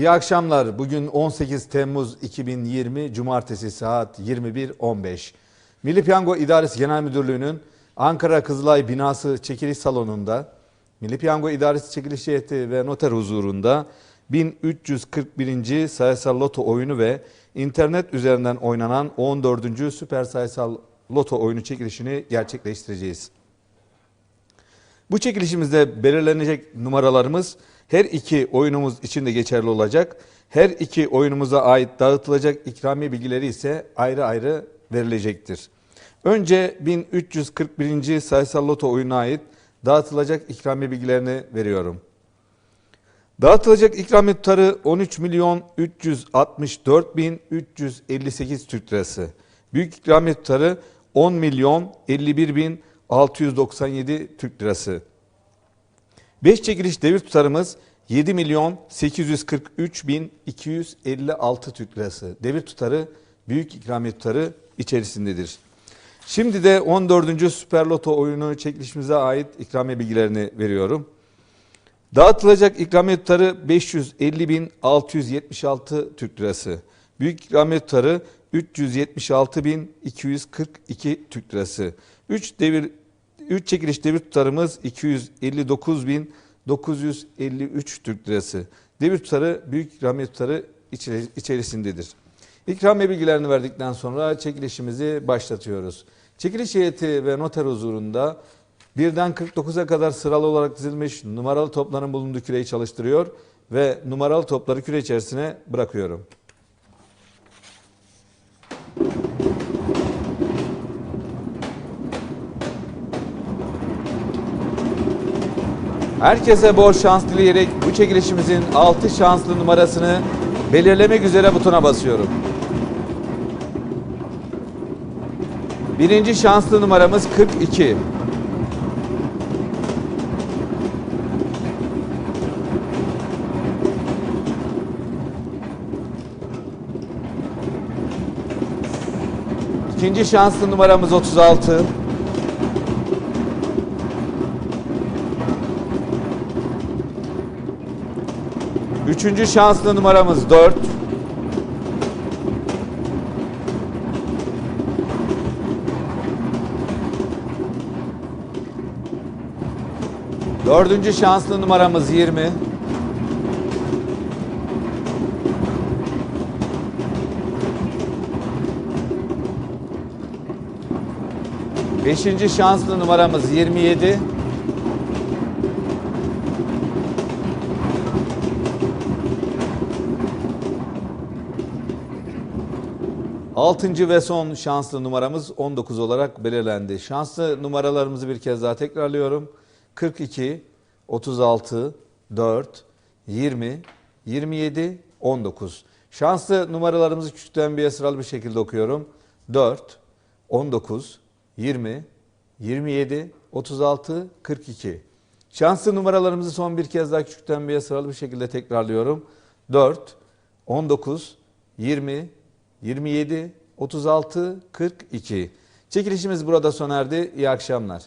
İyi akşamlar. Bugün 18 Temmuz 2020 Cumartesi saat 21.15. Milli Piyango İdaresi Genel Müdürlüğü'nün Ankara Kızılay binası çekiliş salonunda Milli Piyango İdaresi Çekiliş Heyeti ve noter huzurunda 1341. sayısal loto oyunu ve internet üzerinden oynanan 14. süper sayısal loto oyunu çekilişini gerçekleştireceğiz. Bu çekilişimizde belirlenecek numaralarımız her iki oyunumuz için de geçerli olacak. Her iki oyunumuza ait dağıtılacak ikramiye bilgileri ise ayrı ayrı verilecektir. Önce 1341. sayısal loto oyununa ait dağıtılacak ikramiye bilgilerini veriyorum. Dağıtılacak ikramiye tutarı 13 milyon 364 bin 358 Türk lirası. Büyük ikramiye tutarı 10 milyon 51 bin 697 Türk lirası. 5 çekiliş devir tutarımız 7 milyon 843 bin 256 Türk lirası. Devir tutarı büyük ikramiye tutarı içerisindedir. Şimdi de 14. Süper Loto oyunu çekilişimize ait ikramiye bilgilerini veriyorum. Dağıtılacak ikramiye tutarı 550 bin 676 Türk lirası. Büyük ikramiye tutarı 376 bin 242 Türk lirası. 3 devir 3 çekiliş devir tutarımız 259 bin 953 Türk lirası. Devir tutarı büyük ikramiye tutarı içeri- içerisindedir. İkramiye bilgilerini verdikten sonra çekilişimizi başlatıyoruz. Çekiliş heyeti ve noter huzurunda birden 49'a kadar sıralı olarak dizilmiş numaralı topların bulunduğu küreyi çalıştırıyor ve numaralı topları küre içerisine bırakıyorum. Herkese bol şans dileyerek bu çekilişimizin 6 şanslı numarasını belirlemek üzere butona basıyorum. Birinci şanslı numaramız 42. İkinci şanslı numaramız 36. Üçüncü şanslı numaramız 4. Dördüncü şanslı numaramız 20. Beşinci şanslı numaramız 27. Altıncı ve son şanslı numaramız 19 olarak belirlendi. Şanslı numaralarımızı bir kez daha tekrarlıyorum. 42, 36, 4, 20, 27, 19. Şanslı numaralarımızı küçükten bir sıralı bir şekilde okuyorum. 4, 19, 20, 27, 36, 42. Şanslı numaralarımızı son bir kez daha küçükten bir sıralı bir şekilde tekrarlıyorum. 4, 19, 20, 27, 36, 42. Çekilişimiz burada sona erdi. İyi akşamlar.